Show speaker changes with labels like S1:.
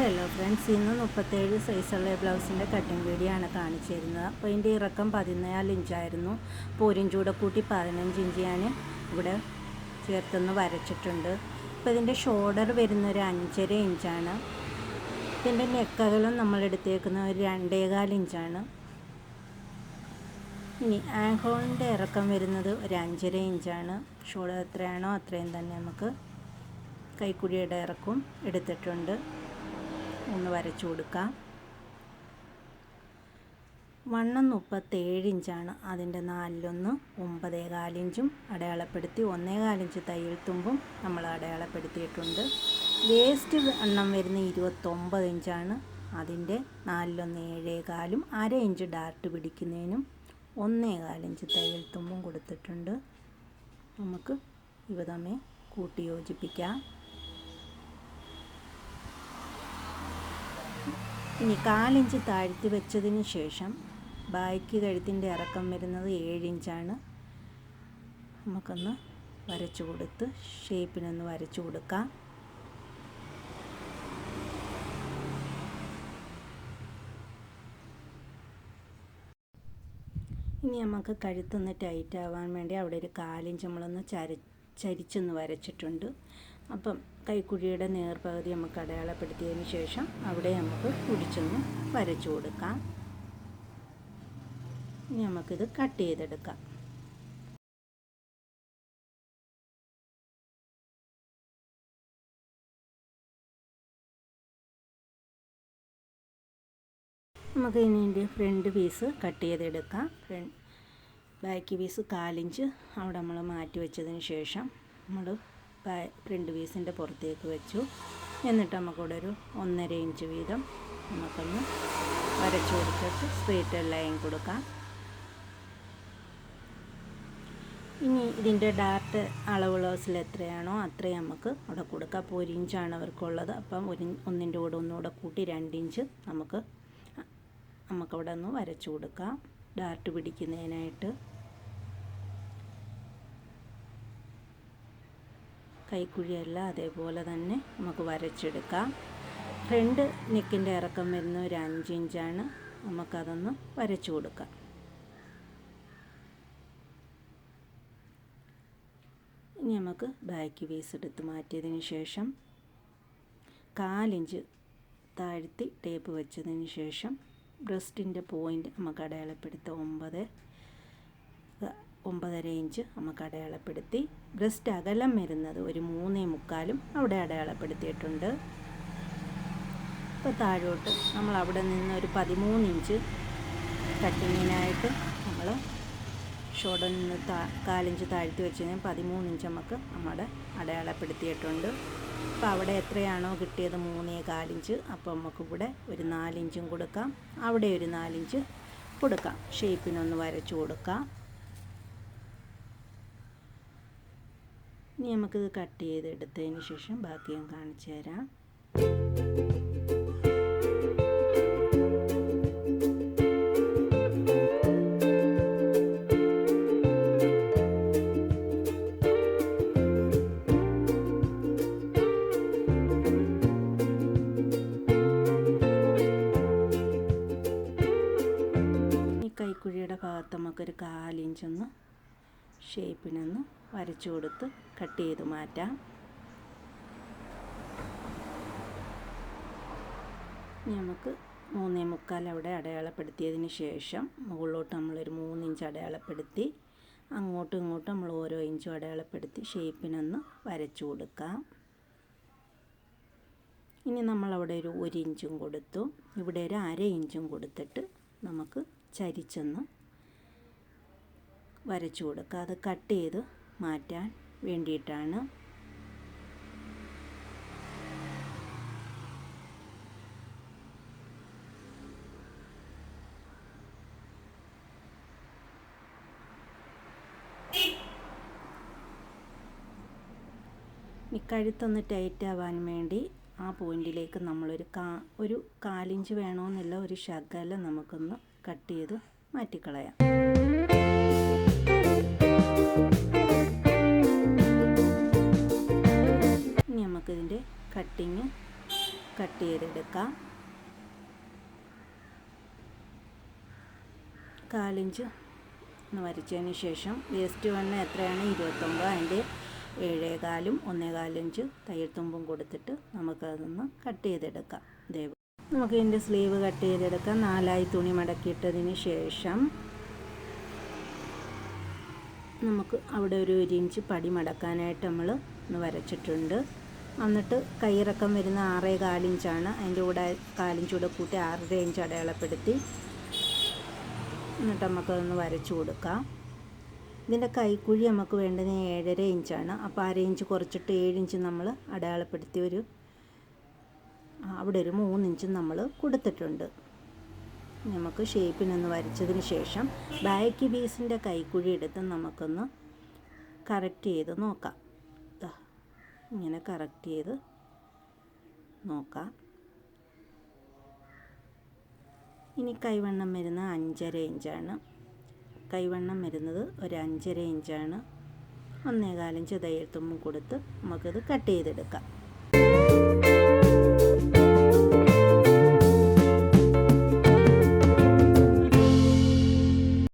S1: Hello friends ഇന്ന് മുപ്പത്തേഴ് സൈസുള്ള ബ്ലൗസിന്റെ കട്ടിങ് വീഡിയോ ആണ് കാണിച്ചു തരുന്നത് അപ്പോൾ ഇതിന്റെ ഇറക്കം പതിനാല് ഇഞ്ചായിരുന്നു. പോരും ചൂടെ കൂട്ടി പതിനഞ്ച് ഇഞ്ച് ഞാൻ ഇവിടെ ചേർത്തൊന്ന് വരച്ചിട്ടുണ്ട്. അപ്പോൾ ഇതിന്റെ ഷോൾഡർ വരുന്ന ഒരു അഞ്ചര ഇഞ്ചാണ്. ഇതിന്റെ നെക്കകളും നമ്മൾ എടുത്തേക്കുന്ന ഒരു രണ്ടേകാൽ ഇഞ്ചാണ്. ഇനി ആങ്കോളിന്റെ ഇറക്കം വരുന്നത് ഒരു അഞ്ചര ഇഞ്ചാണ്. ഷോൾഡർ എത്രയാണോ അത്രയും തന്നെ നമുക്ക് കൈക്കുഴിയുടെ ഇറക്കും എടുത്തിട്ടുണ്ട്. ഒന്ന് വരച്ചു കൊടുക്കാം. വണ്ണം മുപ്പത്തേഴ് ഇഞ്ചാണ്. അതിന്റെ നാലിലൊന്ന് ഒമ്പതേ കാലിഞ്ചും അടയാളപ്പെടുത്തി ഒന്നേ കാലിഞ്ച് തയ്യൽ തുമ്പും നമ്മൾ അടയാളപ്പെടുത്തിയിട്ടുണ്ട്. വേസ്റ്റ് എണ്ണം വരുന്ന ഇരുപത്തൊമ്പത് ഇഞ്ചാണ്. അതിന്റെ നാലിലൊന്ന് ഏഴേ കാലും അര ഇഞ്ച് ഡാർട്ട് പിടിക്കുന്നതിനും ഒന്നേ കാലിഞ്ച് തയ്യൽ തുമ്പും കൊടുത്തിട്ടുണ്ട്. നമുക്ക് ഇവ തമ്മിൽ കൂട്ടി യോജിപ്പിക്കാം. ഇനി കാലിഞ്ച് താഴ്ത്തി വെച്ചതിന് ശേഷം ബായ്ക്ക് കഴുത്തിന്റെ ഇറക്കം വരുന്നത് ഏഴിഞ്ചാണ്. നമുക്കൊന്ന് വരച്ചു കൊടുത്ത് ഷേപ്പിനൊന്ന് വരച്ചു കൊടുക്കാം. ഇനി നമുക്ക് കഴുത്തൊന്ന് ടൈറ്റ് ആവാൻ വേണ്ടി അവിടെ ഒരു കാലിഞ്ച് നമ്മളൊന്ന് ചര ചരിച്ചൊന്ന് വരച്ചിട്ടുണ്ട്. അപ്പം കൈക്കുഴിയുടെ നേർപകുതി നമുക്ക് അടയാളപ്പെടുത്തിയതിന് ശേഷം അവിടെ നമുക്ക് കുടിച്ചൊന്ന് വരച്ചു കൊടുക്കാം. ഇനി നമുക്കിത് കട്ട് ചെയ്തെടുക്കാം. നമുക്ക് ഇതിന്റെ ഫ്രണ്ട് പീസ് കട്ട് ചെയ്തെടുക്കാം. ഫ്രണ്ട് ബാക്ക് പീസ് കാലിഞ്ച് അവിടെ നമ്മൾ മാറ്റി വെച്ചതിന് ശേഷം നമ്മൾ ഫ്രണ്ട് പീസിന്റെ പുറത്തേക്ക് വെച്ചു. എന്നിട്ട് നമുക്കിവിടെ ഒരു ഒന്നര ഇഞ്ച് വീതം നമുക്കൊന്ന് വരച്ചു കൊടുത്തിട്ട് സ്ട്രേറ്റ് ലൈൻ കൊടുക്കാം. ഇനി ഇതിന്റെ ഡാർട്ട് അളവ് ബ്ലൗസിൽ എത്രയാണോ അത്രയും നമുക്ക് അവിടെ കൊടുക്കാം. അപ്പോൾ ഒരു ഇഞ്ചാണ് അവർക്കുള്ളത്. അപ്പം ഒരു ഒന്നിന്റെ കൂടെ ഒന്നുകൂടെ കൂട്ടി രണ്ടിഞ്ച് നമുക്ക് നമുക്കവിടെ ഒന്ന് വരച്ചു കൊടുക്കാം. ഡാർട്ട് പിടിക്കുന്നതിനായിട്ട്. കൈക്കുഴിയല്ല അതേപോലെ തന്നെ നമുക്ക് വരച്ചെടുക്കാം. ഫ്രണ്ട് നെക്കിന്റെ ഇറക്കം വരുന്ന ഒരു അഞ്ച് ഇഞ്ചാണ്. നമുക്കതൊന്ന് വരച്ചു കൊടുക്കാം. ഇനി നമുക്ക് ബാക്ക് പീസ് എടുത്ത് മാറ്റിയതിന് ശേഷം കാലിഞ്ച് താഴ്ത്തി ടേപ്പ് വെച്ചതിന് ശേഷം ബ്രസ്റ്റിന്റെ പോയിന്റ് നമുക്ക് അടയാളപ്പെടുത്ത. ഒമ്പത്. ഒമ്പതര ഇഞ്ച് നമുക്ക് അടയാളപ്പെടുത്തി ബ്രസ്റ്റ് അകലം വരുന്നത് ഒരു മൂന്നേ മുക്കാലും അവിടെ അടയാളപ്പെടുത്തിയിട്ടുണ്ട്. ഇപ്പോൾ താഴോട്ട് നമ്മൾ അവിടെ നിന്ന് ഒരു പതിമൂന്ന് ഇഞ്ച് കട്ടിങ്ങിനായിട്ട് നമ്മൾ ഷോൾഡറിൽ നിന്ന് താ കാലിഞ്ച് താഴ്ത്തി വെച്ചതിന് പതിമൂന്ന് ഇഞ്ച് നമുക്ക് നമ്മുടെ അടയാളപ്പെടുത്തിയിട്ടുണ്ട്. അപ്പോൾ അവിടെ എത്രയാണോ കിട്ടിയത് മൂന്നേ കാലിഞ്ച് അപ്പോൾ നമുക്കിവിടെ ഒരു നാലിഞ്ചും കൊടുക്കാം. അവിടെ ഒരു നാലിഞ്ച് കൊടുക്കാം. ഷേപ്പിനൊന്ന് വരച്ചു കൊടുക്കാം. ഇനി നമുക്കിത് കട്ട് ചെയ്തെടുത്തതിന് ശേഷം ബാക്കി ഞാൻ കാണിച്ചു തരാം. കൈക്കുഴിയുടെ ഭാഗത്ത് നമുക്കൊരു കാലിഞ്ചൊന്ന് ഷേപ്പിനൊന്ന് വരച്ചു കൊടുത്ത് കട്ട് ചെയ്ത് മാറ്റാം. നമുക്ക് മൂന്നേ മുക്കാൽ അവിടെ അടയാളപ്പെടുത്തിയതിന് ശേഷം മുകളിലോട്ട് നമ്മളൊരു മൂന്നിഞ്ച് അടയാളപ്പെടുത്തി അങ്ങോട്ടും ഇങ്ങോട്ടും നമ്മൾ ഓരോ ഇഞ്ചും അടയാളപ്പെടുത്തി ഷേപ്പിനൊന്ന് വരച്ചു കൊടുക്കാം. ഇനി നമ്മളവിടെ ഒരു ഒരു ഇഞ്ചും കൊടുത്തു. ഇവിടെ ഒരു അര ഇഞ്ചും കൊടുത്തിട്ട് നമുക്ക് ചരിച്ചൊന്ന് വരച്ചു കൊടുക്കുക അത് കട്ട് ചെയ്ത് മാറ്റാൻ വേണ്ടിയിട്ടാണ്. കഴുത്തൊന്ന് ടൈറ്റ് ആവാൻ വേണ്ടി ആ പോയിന്റിലേക്ക് നമ്മളൊരു കാ ഒരു കാലിഞ്ച് വേണമെന്നില്ല ഒരു ശകലം നമുക്കൊന്ന് കട്ട് ചെയ്ത് മാറ്റിക്കളയാം. നമുക്കിതിന്റെ കട്ടിങ് കട്ട് ചെയ്തെടുക്കാം. കാലിഞ്ച് ഒന്ന് വരച്ചതിന് ശേഷം വേസ്റ്റ് വണ്ണം എത്രയാണ്? ഇരുപത്തൊമ്പത് അതിന്റെ ഏഴേകാലും ഒന്നേകാലിഞ്ച് തയ്യൽ തുമ്പും കൊടുത്തിട്ട് നമുക്കതൊന്ന് കട്ട് ചെയ്തെടുക്കാം. ദൈവം നമുക്ക് ഇതിന്റെ സ്ലീവ് കട്ട് ചെയ്തെടുക്കാം. നാലായി തുണി മടക്കിയിട്ടതിന് ശേഷം നമുക്ക് അവിടെ ഒരു ഒരു ഇഞ്ച് പടി മടക്കാനായിട്ട് നമ്മൾ ഒന്ന് വരച്ചിട്ടുണ്ട്. എന്നിട്ട് കൈയിറക്കം വരുന്ന ആറേ കാലിഞ്ചാണ്. അതിന്റെ കൂടെ കാലിഞ്ചൂടെ കൂട്ടി ആറര ഇഞ്ച് അടയാളപ്പെടുത്തി എന്നിട്ട് നമുക്കതൊന്ന് വരച്ചു കൊടുക്കാം. ഇതിന്റെ കൈക്കുഴി നമുക്ക് വേണ്ടത് ഏഴര ഇഞ്ചാണ്. അപ്പോൾ അര ഇഞ്ച് കുറച്ചിട്ട് ഏഴ് ഇഞ്ച് നമ്മൾ അടയാളപ്പെടുത്തി ഒരു അവിടെ ഒരു മൂന്ന് ഇഞ്ചും നമ്മൾ കൊടുത്തിട്ടുണ്ട്. നമുക്ക് ഷേപ്പിനൊന്ന് വരച്ചതിന് ശേഷം ബാക്ക് പീസിന്റെ കൈക്കുഴി എടുത്ത് നമുക്കൊന്ന് കറക്റ്റ് ചെയ്ത് നോക്കാം. ഇങ്ങനെ കറക്റ്റ് ചെയ്ത് നോക്കാം. ഇനി കൈവണ്ണം വരുന്ന അഞ്ചര ഇഞ്ചാണ് കൈവണ്ണം വരുന്നത് ഒരു അഞ്ചര ഇഞ്ചാണ് ഒന്നേകാലഞ്ച് തയ്യൽ തുമ്പും കൊടുത്ത് നമുക്കത് കട്ട് ചെയ്തെടുക്കാം.